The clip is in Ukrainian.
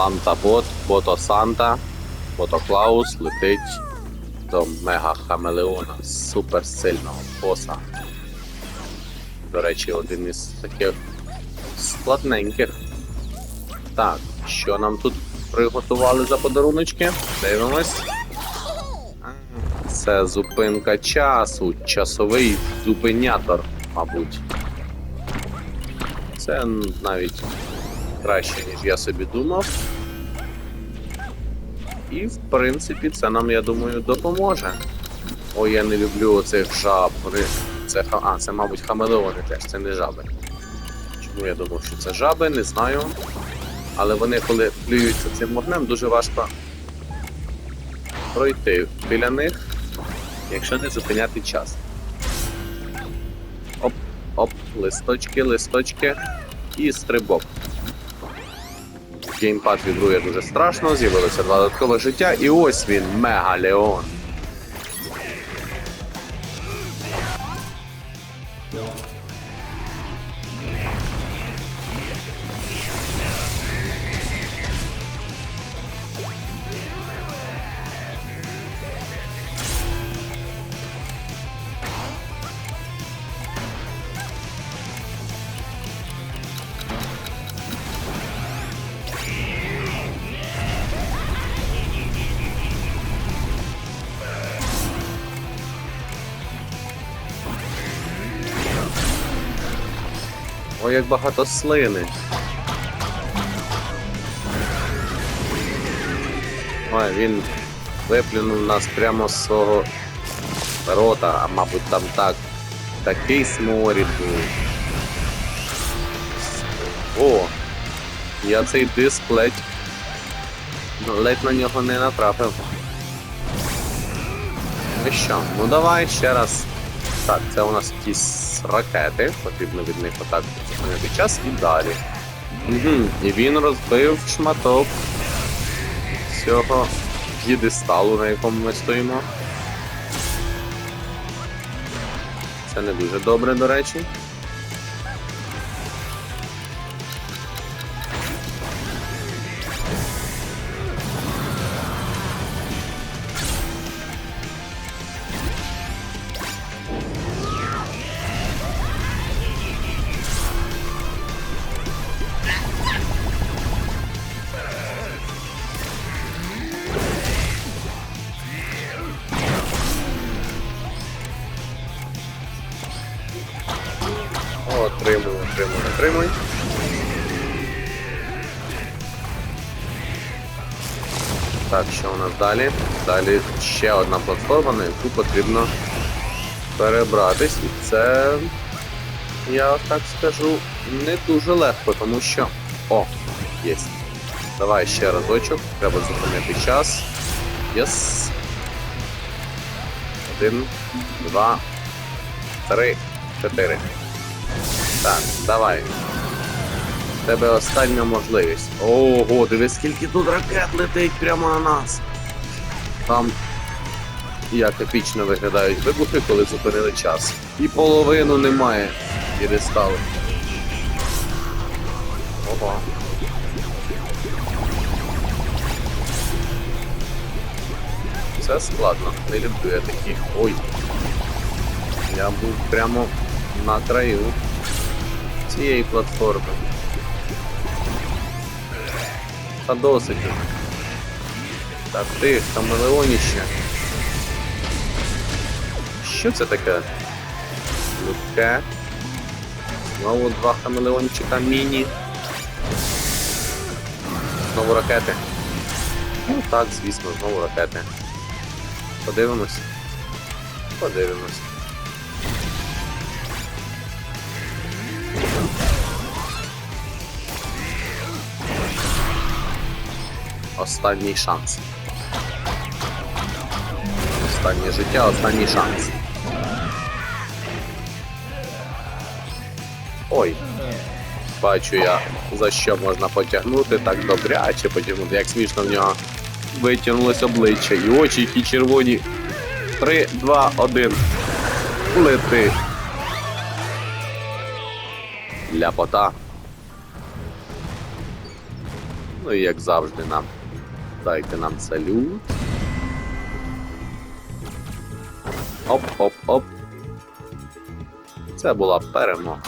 Санта Бот, Бото Санта, Бото Клаус летить до Мега Хамелеона, супер сильного боса. До речі, один із таких складненьких. Так, що нам тут приготували за подаруночки? Дивимось. Це зупинка часу, часовий зупинятор, мабуть. Це навіть краще, ніж я собі думав. І, в принципі, це нам, я думаю, допоможе. Ой, я не люблю оцих жаб. Це, а, це, мабуть, хамелеони теж, це не жаби. Чому я думав, що це жаби, не знаю. Але вони, коли плюються цим вогнем, дуже важко пройти біля них, якщо не зупиняти час. Оп, оп, листочки, листочки і стрибок. Геймпад відрує дуже страшно, з'явилося два додаткових життя, і ось він, Мегалеон. Як багато слини. Ой, він виплюнув нас прямо з свого рота, а мабуть там так. Такий сморід був. О! Я цей диск ледь. ледь на нього не натрапив. Ну що, ну давай ще раз. Так, це у нас якісь ракети, потрібно від них отак зупинити час і далі. Угу. І він розбив шматок цього п'єдесталу, на якому ми стоїмо. Це не дуже добре, до речі. Отримуй, отримуй, отримуй. Так, що у нас далі? Далі ще одна платформа, на яку потрібно перебратись. І це, я так скажу, не дуже легко, тому що. О, є. Давай ще разочок. Треба зупинити час. Єс. Один, два, три, чотири. Так, давай. В Тебе остання можливість. Ого, дивись, скільки тут ракет летить прямо на нас. Там як епічно виглядають вибухи, коли зупинили час. І половину немає п'єдесталу. Ого. Це складно. Не люблю я таких. Ой. Я був прямо на краю цієї платформи. Та досить. Так ти, хамелеоніще. Що це таке? Лутке. Знову два хамелеончика міні. Знову ракети. Ну так, звісно, знову ракети. Подивимось. Подивимось. Останній шанс. Останнє життя, останній шанс. Ой. Бачу я, за що можна потягнути, так добряче потягнути, як смішно в нього витягнулось обличчя і очі, які червоні. Три, два, один. Лети. Ляпота. Ну і як завжди нам. Дайте нам салют. Оп-оп-оп. Це була перемога.